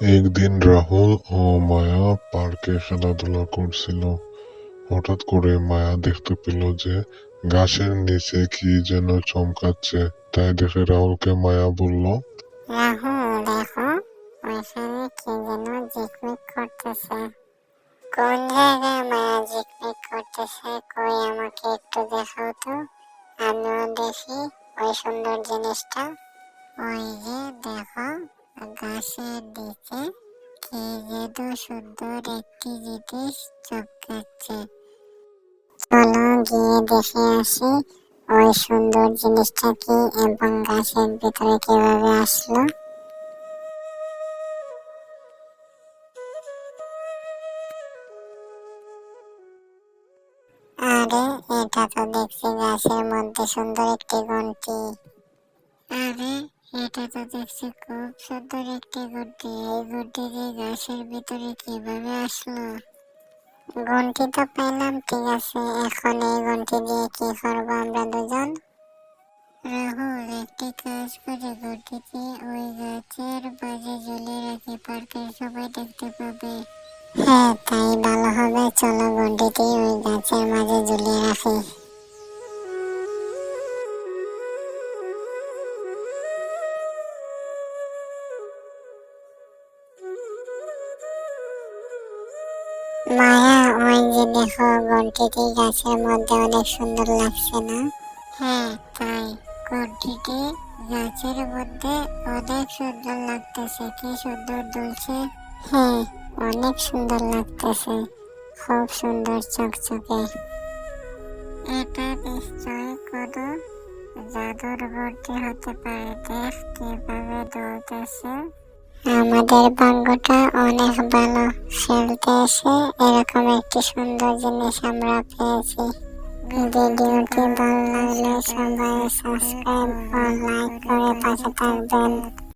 একদিন রাহুল ও মায়া পার্কে খেলাধুলা করছিল। হঠাৎ করে মায়া দেখতে পেল যে গাছের নিচে কি যেন চমকাচ্ছে। তাই দেখে রাহুলকে মায়া বলল, রাহুল, দেখো ওই সুন্দর জিনিসটা। ওই যে, দেখো। গাছের নিচে কি যেন সুন্দর একটি জিনিস চমকাচ্ছে। চলো গিয়ে দেখে আসি, ওই সুন্দর জিনিসটা কি এবং গাছের ভিতরে কীভাবে আসলো? আরে, এটা তো দেখছি গাছের মধ্যে সুন্দর একটি ঘন্টি। আরে এটা তো দেখছি খুব সুন্দর একটি ঘন্টি এই ঘন্টিটি গাছের ভিতরে কীভাবে আসলো? ঘন্টি তো পেলাম, ঠিক আছে। এখন এই ঘন্টি দিয়ে কি করব আমরা দুজন? রাহুল, একটি কাজ করে ঘন্টিটি ওই গাছের মাঝে ঝুলিয়ে রাখি, পার্কের সবাই দেখতে পাবে। হ্যাঁ তাই ভালো হবে। চলো ঘন্টিটি ওই গাছের মাঝে ঝুলিয়ে রাখি। মায়া ওই যে দেখো ঘন্টিটি গাছের মধ্যে অনেক সুন্দর লাগছে না? হ্যাঁ। তাই ঘন্টিটি গাছের মধ্যে অনেক সুন্দর লাগতেছে কি সুন্দর দুলছে? হ্যাঁ। অনেক সুন্দর লাগতেছে খুব সুন্দর চকচকে। এটা নিশ্চয় কোনো জাদুর ঘন্টি হতে পারে দেখ কীভাবে দুলতেছে। আমাদের ভাগ্যটা অনেক ভালো। খেলতে এসে এরকম একটি সুন্দর জিনিস আমরা পেয়েছি। ভিডিওটি ভালো লাগলে সবাই সাবস্ক্রাইব ও লাইক করে পাশে থাকবেন।